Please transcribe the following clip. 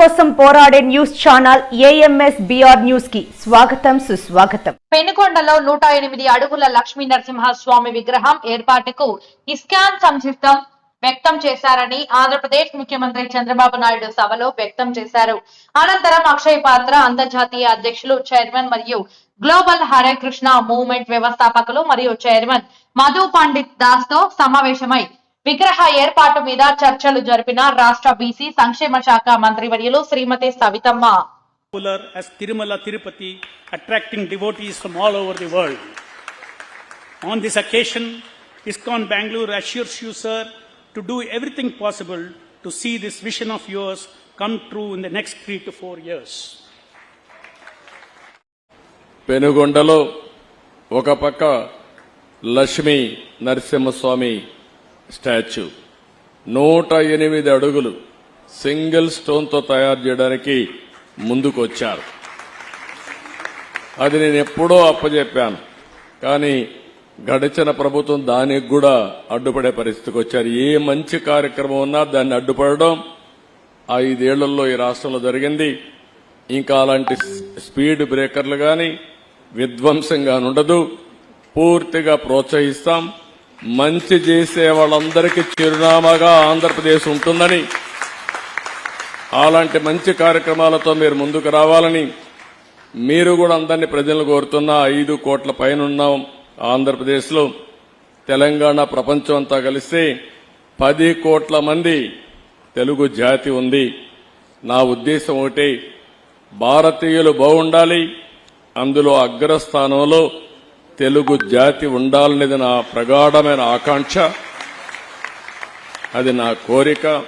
కోసం పోరాడే news channel AMS BR న్యూస్కి స్వాగతం సుస్వాగతం. పెనుకొండలో నూట ఎనిమిది అడుగుల లక్ష్మీ నరసింహస్వామి విగ్రహం ఏర్పాటుకు ఇస్కాన్ సంసిద్ధం వ్యక్తం చేశారని ఆంధ్రప్రదేశ్ ముఖ్యమంత్రి చంద్రబాబు నాయుడు సభలో వ్యక్తం చేశారు. అనంతరం అక్షయ్ పాత్ర అంతర్జాతీయ అధ్యక్షులు చైర్మన్ మరియు గ్లోబల్ హరే కృష్ణ మూవ్మెంట్ వ్యవస్థాపకులు మరియు చైర్మన్ మధు పండిత్ దాస్తో సమావేశమై విగ్రహ ఏర్పాటు మీద చర్చలు జరిపిన రాష్ట్ర బీసీ సంక్షేమ శాఖ మంత్రివర్యులు శ్రీమతి Savitamma popular as Tirumala Tirupati, attracting devotees from all over the world. On this occasion, ISKCON Bangalore assures you, sir, to do everything possible to see this vision of yours come true in the next three to four years. పెనుగొండలో ఒక పక్క Lakshmi Narasimhaswamy statue. నూట ఎనిమిది అడుగులు single స్టోన్తో తయారు చేయడానికి ముందుకొచ్చారు. అది నేను ఎప్పుడో అప్పజెప్పాను. కానీ గడిచిన ప్రభుత్వం దానికి కూడా అడ్డుపడే పరిస్థితికి వచ్చారు. ఏ మంచి కార్యక్రమం ఉన్నా దాన్ని అడ్డుపడడం ఐదేళ్ళలో ఈ రాష్ట్రంలో జరిగింది. ఇంకా అలాంటి స్పీడ్ బ్రేకర్లు కానీ విధ్వంసంగా ఉండదు పూర్తిగా ప్రోత్సహిస్తాం. మంచి చేసే వాళ్ళందరికీ చిరునామాగా ఆంధ్రప్రదేశ్ ఉంటుందని. అలాంటి మంచి కార్యక్రమాలతో మీరు ముందుకు రావాలని మీరు కూడా అందరినీ ప్రజలు కోరుతున్న ఐదు కోట్ల పైన ఉన్నాం ఆంధ్రప్రదేశ్లో తెలంగాణ ప్రపంచం అంతా కలిస్తే పది కోట్ల మంది తెలుగు జాతి ఉంది. నా ఉద్దేశం ఒకటి భారతీయులు బాగుండాలి అందులో అగ్రస్థానంలో తెలుగు జాతి ఉండాలనేది నా ప్రగాఢమైన ఆకాంక్ష. అది నా కోరిక.